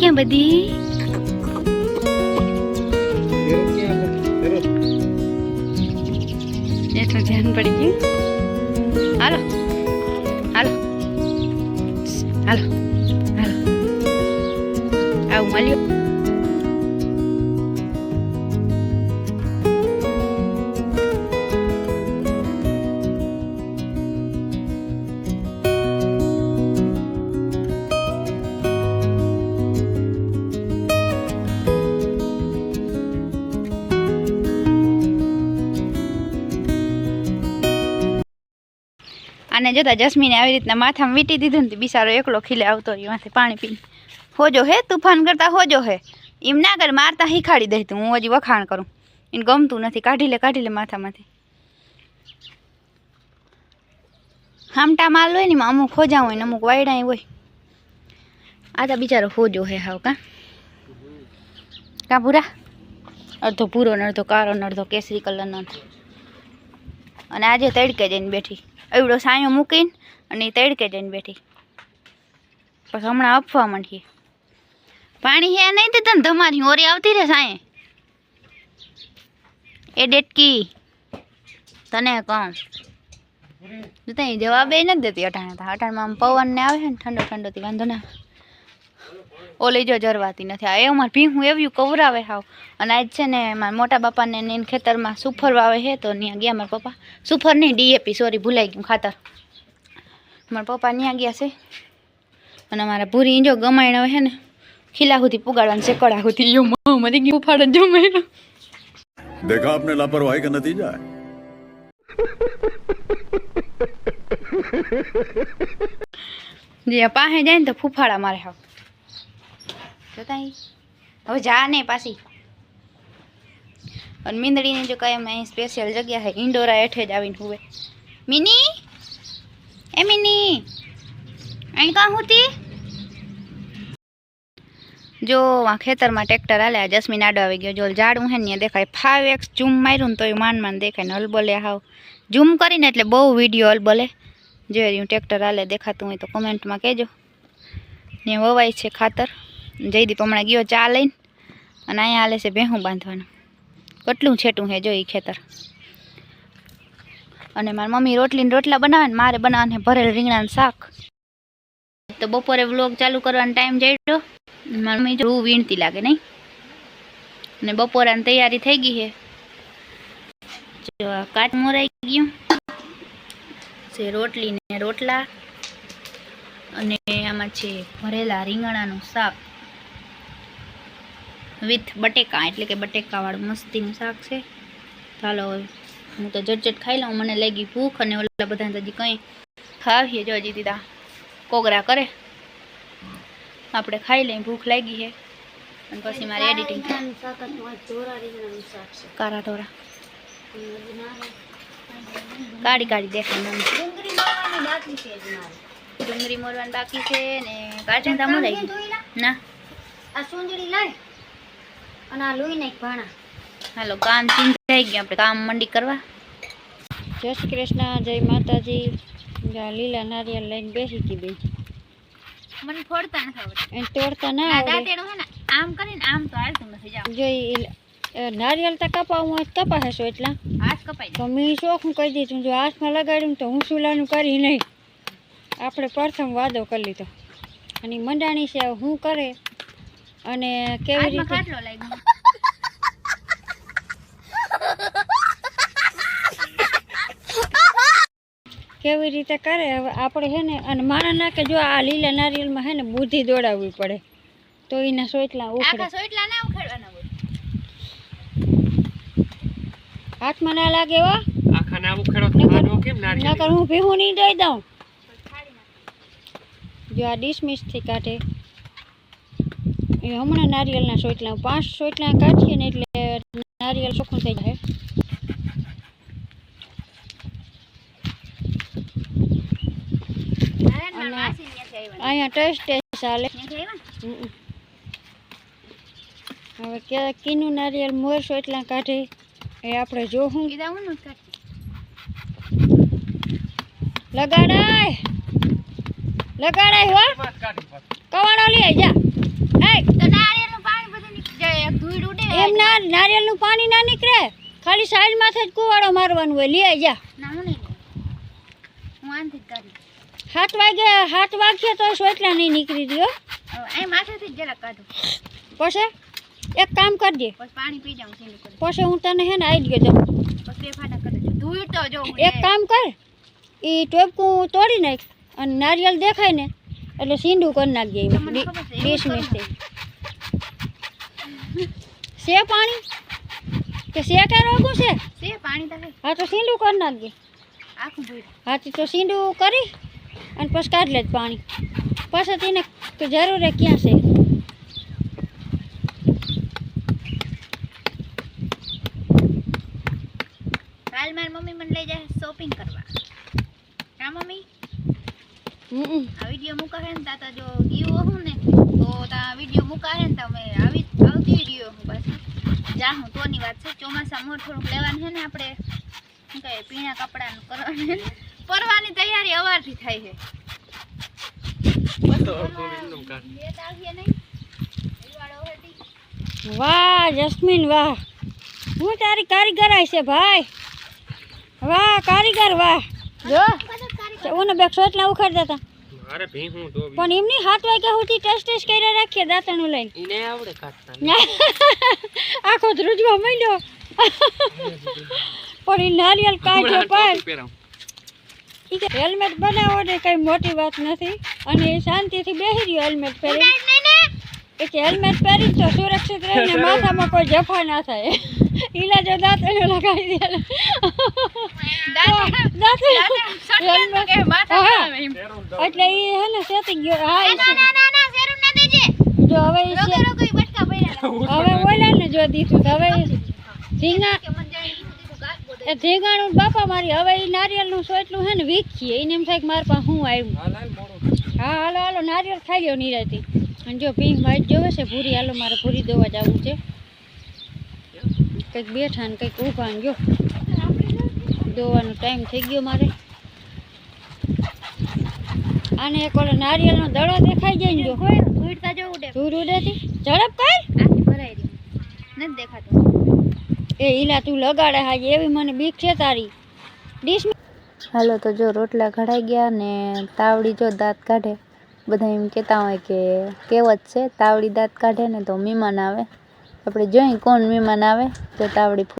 ક્યાં બધી? એટલું ધ્યાન પડી ગયું. હાલો હાલો. હાલો હાલો. આવું મળ્યું. અને જોતા જસ્મીને આવી રીતના માથામાં વીટી દીધું ને તે બિચારો એકલો ખીલે આવતો રહ્યો એમાંથી પાણી પીને. હોજો હે, તુફાન કરતા હોજો હે. એમ ના કર, મારતા હીખાડી દે તું, હું હજી વખાણ કરું. એને ગમતું નથી, કાઢી લે કાઢી લે માથામાંથી. હામટા માલ હોય ને એમાં અમુક ખોજા હોય ને અમુક વાયડા હોય. આ તો બિચારો હોજો હે હાવ કા. કા પૂરા અડધો પૂરો ને અડધો કારો ને અડધો કેસરી કલરનો અને આજે તડકે જઈને બેઠી. એવડો સાયો મૂકીને અને તડકે જઈને બેઠી. પછી હમણાં આપવા માંડીએ પાણી હે નહીં દેતા ને તમારી ઓરી આવતી રહે સાંય. એ ડેટકી, તને કહું. તું તઈ જવાબ એ નથી દેતી અટાણે. તો આમ પવન ને આવે છે ને ઠંડો ઠંડો વાંધો ના ઓલી જો જરવાતી નથી. આ એ અમારે ભીહું એવું કવરાવે હાવ. અને આજ છે ને મારા મોટા બાપાને એને ખેતરમાં સુફર વાવે છે તો ત્યાં ગયા મારા પપ્પા. સુફર નહીં ડીએપી સોરી ભૂલાઈ ગયું ખાતર. મારા પપ્પા ત્યાં ગયા છે. અને મારા ભૂરી જો ગમાયણ છે ને ખીલા સુધી પુગાડવાનું છે કળા સુધી એવું મરી ગયું ફાડ જમાયણ. દેખા આપને લાપરવાહી કા નતીજા જે પાસે જાય ને તો ફૂફાડા મારે હાવ. જોતા ઈ. હવે જા ને પાછી. અને મીંદડીની જો કાંઈ અમે અહીં સ્પેશિયલ જગ્યા છે ઇન્ડોરા હેઠે જ આવીને હુવે. મિની? એ મિની, અહીં કાં હુતી? જો, આ ખેતરમાં ટ્રેક્ટર હાલે, આ જસ્મીન આડો આવી ગયો. જો ઝાડું હે ને ત્યાં દેખાય. ફાઈવ એક્સ ઝૂમ માર્યું ને તો એ માંડ માંડ દેખાય ને હલબલે હાવ. ઝૂમ કરીને એટલે બહુ વીડિયો હલબલે જો રહ્યું, ટ્રેક્ટર હાલે, દેખાતું હોય તો કમેન્ટમાં કહેજો. ને વવાય છે ખાતર. જયદીપ હમણાં ગયો ચા લઈને અને અહીંયા હાલે છે ભેહું બાંધવાનું. કેટલું છેટું છે જો ખેતર. અને મારી મમ્મી રોટલીને રોટલા બનાવે ને મારે બનાવવાને ભરેલ રીંગણાનું શાક. તો બપોરે વ્લોગ ચાલુ કરવાનો ટાઈમ જઈડો મારી મમ્મી જો વીણતી લાગે નહીં. અને બપોરાની તૈયારી થઈ ગઈ છે. જો મોરાઈ ગયું. છે રોટલી ને રોટલા. અને આમાં છે ભરેલા રીંગણાનું શાક. વિથ બટેકા એટલે કે બટેકાવાળું મસ્તીનું શાક છે. ચાલો હું તો ઝટઝટ ખાઈ લઉં મને લાગી ભૂખ અને ઓલા બધાને હજી કંઈ ખાવીએ જો હજી દીદા કોગરા કરે. આપણે ખાઈ લઈએ ભૂખ લાગી છે. અને પછી મારે એડિટિંગ કારા ધોરા કાઢી કાઢી દેખાય ડુંગળી મોરવાની બાકી છે ને કાચિંતા મોરાઈ ના. આ સુંદરી લાય. અને આ લોહી નાખ ભાણા. હાલો કામ ચીન થઈ ગયું આપણે. કામ મંડી કરવા. જય શ્રી કૃષ્ણ જય માતાજી. લીલા નારિયેળ લઈને બેસી હતી બેન. મને ફોડતા નથી આવડતું. એને તોડતા ના આ આવડે. હે ને આમ કરીને આમ તો હાલતું નથી જાવ જો નારિયેળ તો કપાવું હોય તપાસો એટલા. હાથ કપાઈ તો મેં શોખું કહી દીધું જો હાથમાં લગાડ્યું તો હું સુલાનું કરી નહીં. આપણે પ્રથમ વાદો કરી લીધો. અને મંડાણી છે હું કરે? અને કેવી રીતે? ખાટલો લાગ્યો. કેવી રીતે કરે? હવે આપણે છે ને અને મારા નાકે જો આ લીલા નારિયેળમાં છે ને બુદ્ધિ દોડાવવી પડે તો એના સોટલા ઉખડે. સોટલા ના ઉખાડવાના હાથમાં ના લાગે એવા આખા ના ઉખેડો નકર- કેમ નારિયેળ નકર હું ભીહું નહીં દઈ દઉં? જો આ ડિસમિસથી કાઢે. એ હમણાં નારિયેળના સોટલા પાંચ સોટલા કાઢીએ ને એટલે નારિયેળ ચોખ્ખું થઈ જાય. અહીંયા ટેસ્ટ ટેસ્ટ ચાલે. હવે કે કીનું નારિયેળ મોર સોટલા કાઢે એ આપણે જોવું. લગાડાય! લગાડાય હો. કવાડો લઈ જા. એમ નારિયેળનું પાણી ના નીકળે. ખાલી સાઈડમાંથી જ કુવાડો મારવાનું હોય. લઈ જા. સાત વાગે સાત વાગ્યા તો સોટલા નહીં નીકળી રહ્યો. પછી એક કામ કરજે. પાણી પી જાઉં પછી હું તને હે ને આવી ગયો જાઉં. એક કામ કર. એ ટોપકું તોડી નાખ અને નારિયેળ દેખાય ને એટલે સીંડું કરી નાખજે ડીશ મિસ્ટી છે પાણી? કે છે કે રોગું છે? છે પાણી હા તો સીંડું કરી નાખજે. હા તો સીંડું કરી અને પછી કાઢ લે પાણી. પછી તેને જરૂર હે ક્યાં છે? કાલ મારી મમ્મી મને લઈ જાય શોપિંગ કરવા હા મમ્મી હમ આ વીડિયો મૂકા ને તા તા જો ગયો હું ને તો તા વીડિયો મૂકા હે ને તમે આવી આવતી રહ્યો હું પાછી. જા હું તોની વાત છે ચોમાસા મોર થોડુંક લેવાનું છે ને આપણે. શું કહે પીણા કપડાનું કરવાનું છે. ને. પરવાની તૈયારી અવારથી થાય છે. વાહ જસ્મીન વાહ. હું તારી કારીગર છે ભાઈ. વાહ કારીગર વાહ. જો ઓને બેગ સોટલા ઉખાડતા હતા મારે ભી હું તો પણ એમની હાથ વાગ્યા સુધી ટેસ્ટ ટેસ્ટ કરી રાખીએ દાંતણું લઈને. ઈને આવડે કાઢતા આખો ધ્રુજવા માંડ્યો. પણ એ નારિયેલ કાઢ્યો પણ હેલ્મેટ બનાવો ને કઈ મોટી વાત નથી. અને એ શાંતિથી બેસી રહ્યો હેલ્મેટ પહેરી કે હેલ્મેટ પહેરી તો સુરક્ષિત રહીને માથામાં કોઈ જફા ના થાય. ઈલાજો દાંતણું લગાવી દે. એટલે એ હે ને સેતી ગયો. હા ઈ ના ના ના ના ના દેજે. જો હવે ઈ ઈ હવે ઓલા ને જો દીધું તો હવે ઝીંગા ઈ. એ ઝીંગાણું બાપા મારી હવે એ નારિયેળનું સોટલું હે ને વીખીએ એને એમ થાય કે મારા પાસે હું આવ્યું હા હાલો હાલો નારિયેળ ખાઈ ગયો નિરાતી અને જો પિંક વ્હાઈટ જોવે છે, ભૂરી, હાલો મારે ભૂરી દોવા જવું છે. કંઈક બેઠા ને કંઈક ઊભા ને જો. દોવાનો ટાઈમ થઈ ગયો મારે. આને એક ઓલો નારિયેળનો દડો દેખાઈ જાય ને જો. ઉડતા જો ઉડે ધૂર ઉડેથી. ઝડપ કર. ભરાઈ રહી નથી દેખાતો એ ઈલા તું લગાડે હાજે, એવી મને બીક છે તારી. ડીશ હાલો તો જો રોટલા ઘડાઈ ગયા ને તાવડી જો દાંત કાઢે. બધા એમ કહેતા હોય કે કહેવત છે, તાવડી દાંત કાઢે ને તો મહેમાન આવે. આપણે જોઈએ કોણ મહેમાન આવે, તો તાવડી